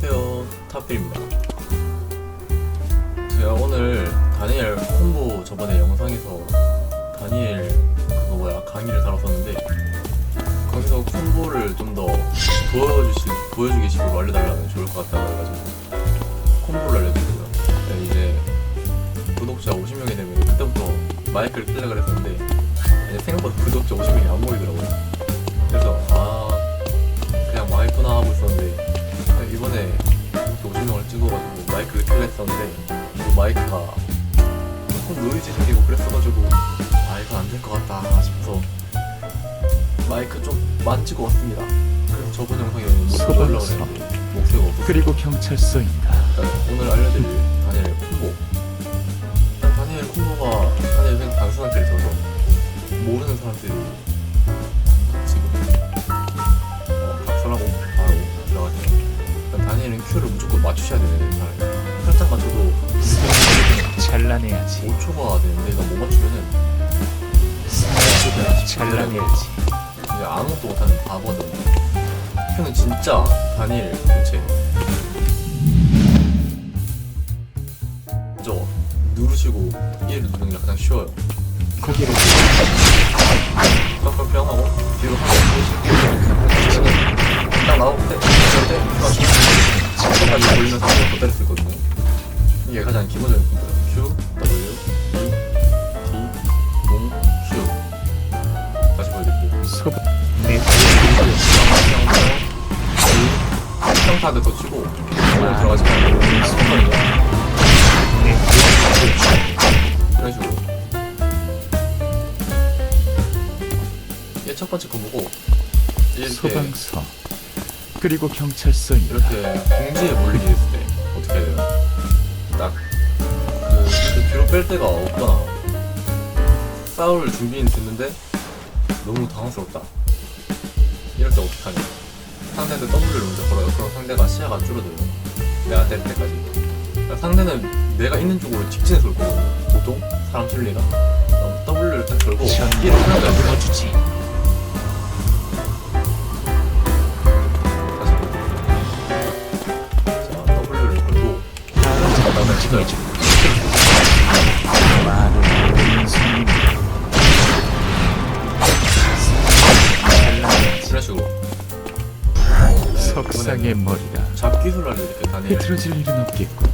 안녕하세요 타필입니다. 제가 오늘 다니엘 콤보 저번에 영상에서 다니엘 그거 뭐야 강의를 다뤘었는데 거기서 콤보를 좀 더 보여주시, 보여주기 식으로 알려달라면 좋을 것 같다고 해가지고 콤보를 알려드리고요. 네, 이제 구독자 50명이 되면 그때부터 마이크를 킬라 그랬었는데 이제 생각보다 구독자 50명이 안 모이더라고요. 그래서 아 그냥 망했구나 하고 있었는데 이번에 이렇게 50명을 찍어가지고 마이크를 킬라 했었는데 그 마이크가 조금 노이즈 생기고 그랬어가지고 아 이건 안 될 것 같다 싶어서 마이크 좀 만지고 왔습니다. 그래서 저번 영상에 목소리 올라오랬는데 목소리가 없었어요. 그리고 경찰서인가 일단 오늘 알려드릴 다니엘 콤보 다니엘 콤보가 다니엘 그냥 단순한 캐릭터라서 모르는 사람들이 맞추셔야 되는 사람이에요 살짝 맞춰도 잘라내야지. 5초가 되는데 이거 못 맞추면은 잘라내야지. 이제 아무것도 못하는 바보거든요 큐는 진짜 다니엘 본체 먼저 누르시고 E를 누르는 게 가장 쉬워요. 고개를 깜깜뿅 하고 뒤로 하고 딱 나올 때 그럴 때 잠깐까지 돌리면서 한번 더 때릴 수 있거든요. 이게 가장 기본적인 건데요. Q, W, E, D, 몽, Q 다시 보여드릴게요. 소방 내 평타드 더 치고 이런 식으로. 이게 첫 번째 거 보고 이렇게 소방서 그리고 경찰서인가 이렇게 공지에 몰리게 됐을 때 어떻게 해야 돼요? 딱그 그 뒤로 뺄 데가 없거나 싸울 준비는 됐는데 너무 당황스럽다? 이럴 때 어떡하냐? 상대한테 W를 먼저 걸어요. 그럼 상대가 시야가 줄어들어요. 내가 때릴 때까지. 그러니까 상대는 내가 있는 쪽으로 직진해서 올 거거든요. 보통 사람 심리가 그럼 W를 딱 걸고 E를 하는 거야 식으로 석상의 머리라 잡기술 알려드릴게요 다니엘 흐트러질 일은 없겠군.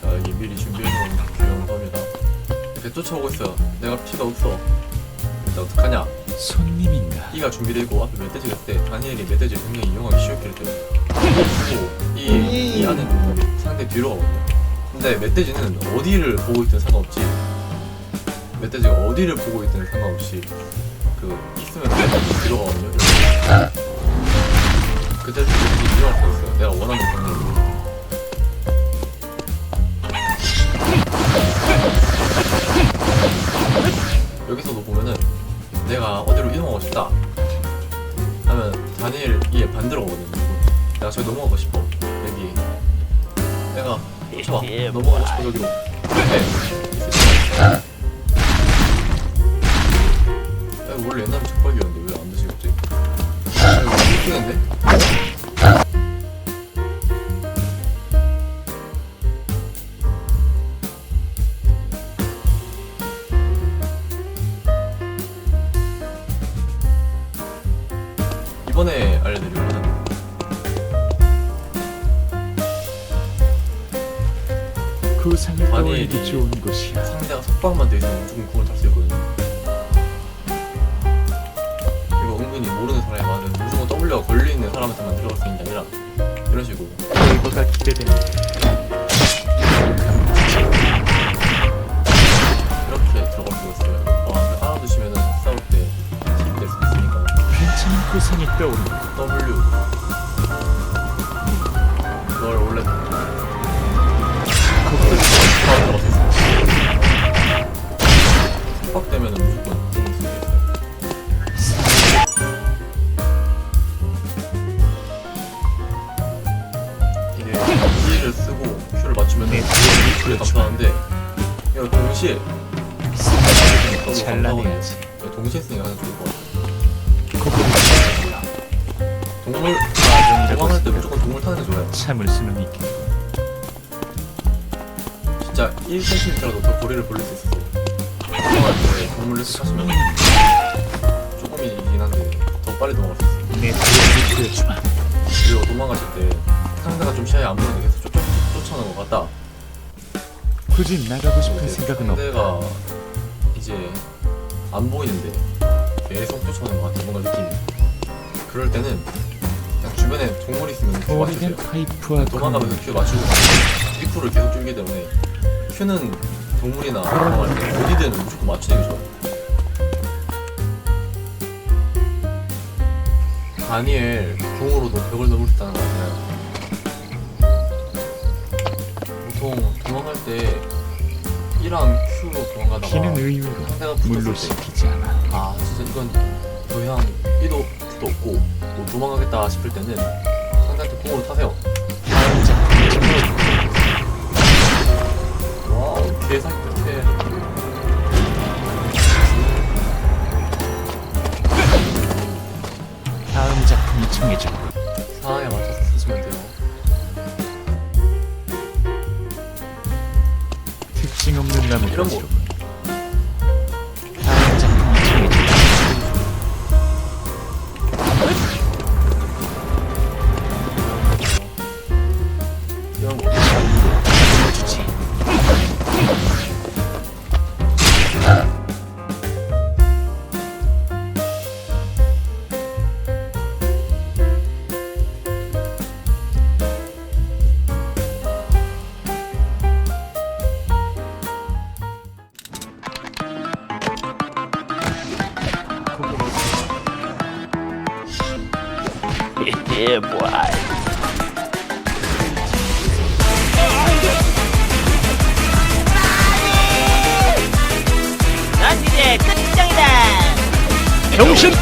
자 여기 미리 준비해놓은 귀여운 겁니다. 이렇게 쫓아오고 있어요. 내가 피가 없어. 일단 어떡하냐? 손님인가? E가 준비되고 앞에 멧돼지가 있을 때 다니엘이 멧돼지를 굉장히 이용하기 캐릭터예요 그리고 이, 이 안에 상대 뒤로 가거든요 근데 멧돼지는 어디를 보고 있든 상관없지. 멧돼지가 어디를 보고 있든 상관없이 그 있으면 멧돼지 뒤로 가거든요. 이렇게. 그때 멧돼지 이용할 수 있어요. 내가 원하는 방향으로 여기서도 보면은 내가 어디로 이동하고 싶다 하면 다니엘 이에 반대로 오거든요. 내가 저기 넘어가고 싶어. 여기. 내가 좋아 넘어가고 싶어 저기로. 야, 원래 옛날에 족박이었는데 왜안 드시겠지? 아, 이거 못 쓰겠네? 이번에 아니, 떠올리기 이- 좋은 곳이야. 상대가 속박만 돼 있으면 무조건 구원 탈수 있거든요. 이거 은근히 모르는 사람이 많은 무조건 W가 걸려있는 사람한테만 들어갈 수 있는 게 아니라 이런 식으로. 결과가 기대된다 이렇게 들어갈 수가 있어요. 어, 알아두시면 싸울 때 힘이 될수 있으니까. 괜찮은 구상이 떠오른다 W 속박되면 무조건. 이게 E를 쓰고 Q를 맞추면 내 Q를 감사하는데 이거 동시에 잘라내야지. 동시에 거꾸로 동물 아, 도망할 때 무조건 동물 타는 게 좋아요. 참을 수는 있겠고 진짜 1cm라도 더 거리를 벌릴 수 있어 서 도망갈 때 동물을 하시면 조금이긴 한데 더 빨리 도망갈 수 있어요. 내 도움을 보여주마 그리고 도망가실 때 상대가 좀 시야에 안 보이는데 계속 쫓아, 쫓아오는 것 같다. 굳이 나가고 싶은 생각은 없다 상대가 이제 안 보이는데 계속 쫓아오는 것 같은 뭔가 느낌이. 그럴 때는 그냥 주변에 동물이 있으면 큐 오래된 맞추세요. 파이프와 도망가면서 큐 맞추고 Q를 계속 줄기 때문에 Q는 동물이나 도망갈 때 어디든 무조건 맞추는 게 좋아요. 다니엘 공으로도 벽을 넘을 수 있다는 거 아시나요? 보통 도망갈 때 E랑 Q로 도망가다가 피는 의외로 상대가 붙었을 물로 때 씻기지 않아 아 진짜 이건 E도 Q도 없고 뭐 도망가겠다 싶을 때는 상대한테 공으로 타세요 특징 없는 나무 이런 가 넌 이제 끝장이다. 병신